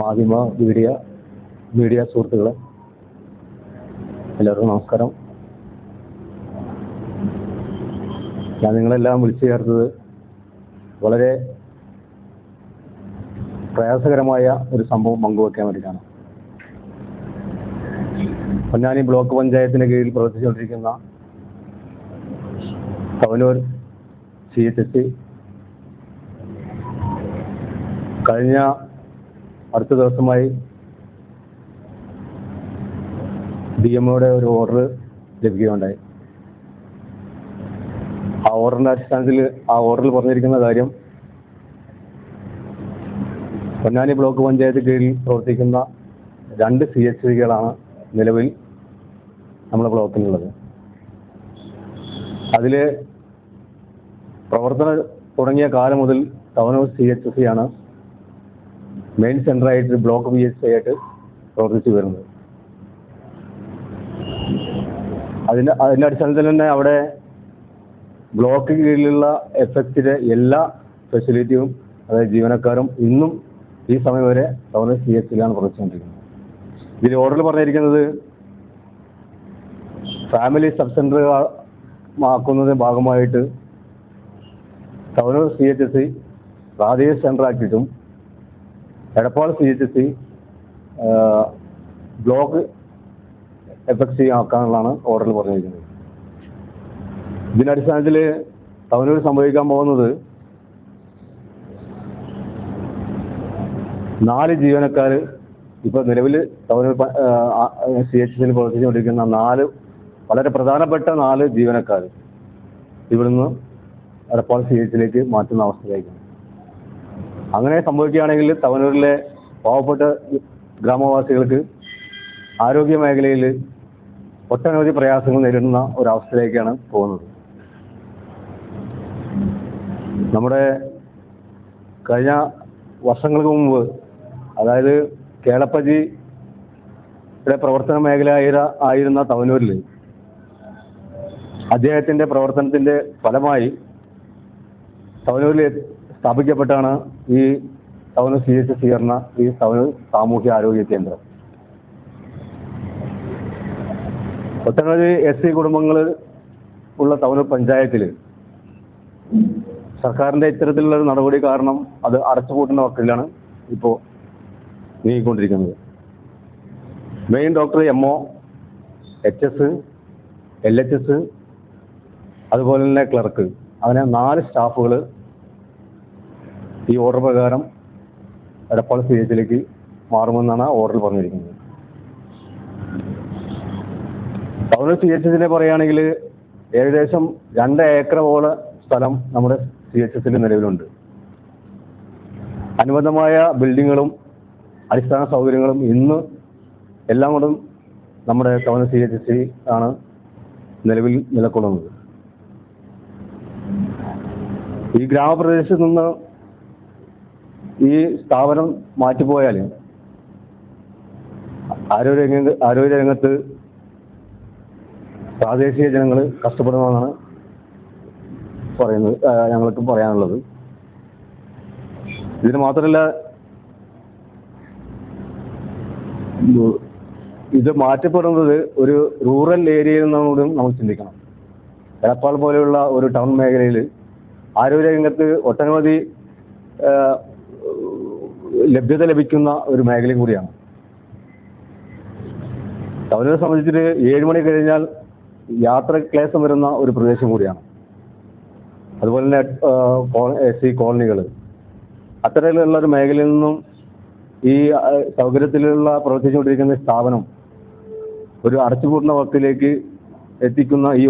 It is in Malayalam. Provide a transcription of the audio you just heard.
മാധ്യമ മീഡിയ മീഡിയ സുഹൃത്തുക്കളെ എല്ലാവർക്കും നമസ്കാരം. ഞാൻ നിങ്ങളെല്ലാം വിളിച്ചു ചേർത്തത് വളരെ പ്രയാസകരമായ ഒരു സംഭവം പങ്കുവെക്കാൻ വേണ്ടിയിട്ടാണ്. പൊന്നാനി ബ്ലോക്ക് പഞ്ചായത്തിന് കീഴിൽ പ്രവർത്തിച്ചുകൊണ്ടിരിക്കുന്ന കവനൂർ സി എച്ച് എസ് കഴിഞ്ഞ അടുത്ത ദിവസമായി ഡി എമ്മയുടെ ഒരു ഓർഡർ ലഭിക്കുകയുണ്ടായി. ആ ഓർഡറിന്റെ അടിസ്ഥാനത്തിൽ ആ ഓർഡറിൽ പറഞ്ഞിരിക്കുന്ന കാര്യം പൊന്നാനി ബ്ലോക്ക് പഞ്ചായത്ത് കീഴിൽ പ്രവർത്തിക്കുന്ന രണ്ട് സി എച്ച് സികളാണ് നിലവിൽ നമ്മുടെ ബ്ലോക്കിനുള്ളത്. അതിൽ പ്രവർത്തനം തുടങ്ങിയ കാലം മുതൽ town house C H C ആണ് മെയിൻ സെന്ററായിട്ട് ബ്ലോക്ക് പി എസ് ആയിട്ട് പ്രവർത്തിച്ചു വരുന്നത്. അതിന് അതിന്റെ അടിസ്ഥാനത്തിൽ തന്നെ അവിടെ ബ്ലോക്ക് കീഴിലുള്ള എഫക്റ്റിലെ എല്ലാ ഫെസിലിറ്റിയും അതായത് ജീവനക്കാരും ഇന്നും ഈ സമയം വരെ തവണ സി എസ് സിയിലാണ് പ്രവർത്തിച്ചുകൊണ്ടിരിക്കുന്നത്. ഇതിൽ ഓർഡറിൽ പറഞ്ഞിരിക്കുന്നത് ഫാമിലി സബ് സെന്റർ ആക്കുന്നതിന്റെ ഭാഗമായിട്ട് തവനൂർ സി എച്ച് എസ് പ്രാദേശിക centre ആക്കിയിട്ടും Edappal C H C block FHC ആക്കാനുള്ളതാണ് ഓർഡറിൽ പറഞ്ഞിരിക്കുന്നത്. ഇതിന്റെ അടിസ്ഥാനത്തിൽ തവനൂർ സംഭവിക്കാൻ പോകുന്നത് നാല് ജീവനക്കാർ ഇപ്പോൾ നിലവിൽ തവനൂർ സി എച്ച് സിയിൽ പ്രവർത്തിച്ചുകൊണ്ടിരിക്കുന്ന നാല് വളരെ പ്രധാനപ്പെട്ട നാല് ജീവനക്കാർ ഇവിടുന്ന് എടപ്പാൾ സി എച്ചിലേക്ക് മാറ്റുന്ന അവസ്ഥയിലേക്കാണ് അങ്ങനെ സംഭവിക്കുകയാണെങ്കിൽ തവനൂരിലെ പാവപ്പെട്ട ഗ്രാമവാസികൾക്ക് ആരോഗ്യ മേഖലയിൽ ഒട്ടനവധി പ്രയാസങ്ങൾ നേരിടുന്ന ഒരവസ്ഥയിലേക്കാണ് പോകുന്നത്. നമ്മുടെ കഴിഞ്ഞ വർഷങ്ങൾക്ക് മുമ്പ് അതായത് കേളപ്പജിയുടെ പ്രവർത്തന മേഖല ആയിരുന്ന തവനൂരിൽ അദ്ദേഹത്തിന്റെ പ്രവർത്തനത്തിന്റെ ഫലമായി തവനൂരിൽ സ്ഥാപിക്കപ്പെട്ടാണ് ഈ ടൗൺ സി എച്ച് സി എന്ന ഈ ടൗൺ സാമൂഹ്യ ആരോഗ്യ കേന്ദ്രം. ഒട്ടനവധി എസ് സി കുടുംബങ്ങൾ ഉള്ള ടൗൺ പഞ്ചായത്തിൽ സർക്കാരിന്റെ ഇത്തരത്തിലുള്ള നടപടി കാരണം അത് അടച്ചുപൂട്ടുന്ന വക്കിലാണ് ഇപ്പോൾ നീങ്ങിക്കൊണ്ടിരിക്കുന്നത്. Main doctor M O H S L H S അതുപോലെ തന്നെ ക്ലർക്ക് അങ്ങനെ നാല് സ്റ്റാഫുകൾ ഈ ഓർഡർ പ്രകാരം എടപ്പാൾ സി എച്ചിലേക്ക് മാറുമെന്നാണ് ഓർഡർ പറഞ്ഞിരിക്കുന്നത്. ടൗൺ സി എച്ച് എസിനെ പറയുകയാണെങ്കിൽ ഏകദേശം രണ്ട് ഏക്കർ പോലെ സ്ഥലം നമ്മുടെ സി എച്ച് എസിൽ നിലവിലുണ്ട്. അനുബന്ധമായ ബിൽഡിങ്ങുകളും അടിസ്ഥാന സൗകര്യങ്ങളും ഇന്ന് എല്ലാം കൊണ്ടും നമ്മുടെ ടൗൺ സി എച്ച് സി ആണ് നിലവിൽ നിലകൊള്ളുന്നത്. ഈ ഗ്രാമപ്രദേശത്ത് നിന്ന് ഈ സ്ഥാപനം മാറ്റിപ്പോയാൽ ആരോഗ്യ രംഗ ആരോഗ്യ രംഗത്ത് പ്രാദേശിക ജനങ്ങൾ കഷ്ടപ്പെടുമെന്നാണ് പറയുന്നത് ഞങ്ങൾക്ക് പറയാനുള്ളത്. ഇതിന് മാത്രമല്ല ഇത് മാറ്റപ്പെടുന്നത് ഒരു റൂറൽ ഏരിയയിൽ നിന്നും നമ്മൾ ചിന്തിക്കണം. എടപ്പാൾ പോലെയുള്ള ഒരു ടൗൺ മേഖലയിൽ ആരോഗ്യ രംഗത്ത് ഒട്ടനവധി ലഭ്യത ലഭിക്കുന്ന ഒരു മേഖലയും കൂടിയാണ്. ടൗണിനെ സംബന്ധിച്ചിട്ട് ഏഴ് മണി കഴിഞ്ഞാൽ യാത്ര ക്ലേശം വരുന്ന ഒരു പ്രദേശം കൂടിയാണ്. അതുപോലെ തന്നെ എസ് സി കോളനികൾ അത്തരത്തിലുള്ള ഒരു മേഖലയിൽ നിന്നും ഈ സൗകര്യത്തിലുള്ള പ്രവർത്തിച്ചുകൊണ്ടിരിക്കുന്ന സ്ഥാപനം ഒരു അടച്ചുപൂട്ടുന്ന വക്കിലേക്ക് എത്തിക്കുന്ന ഈ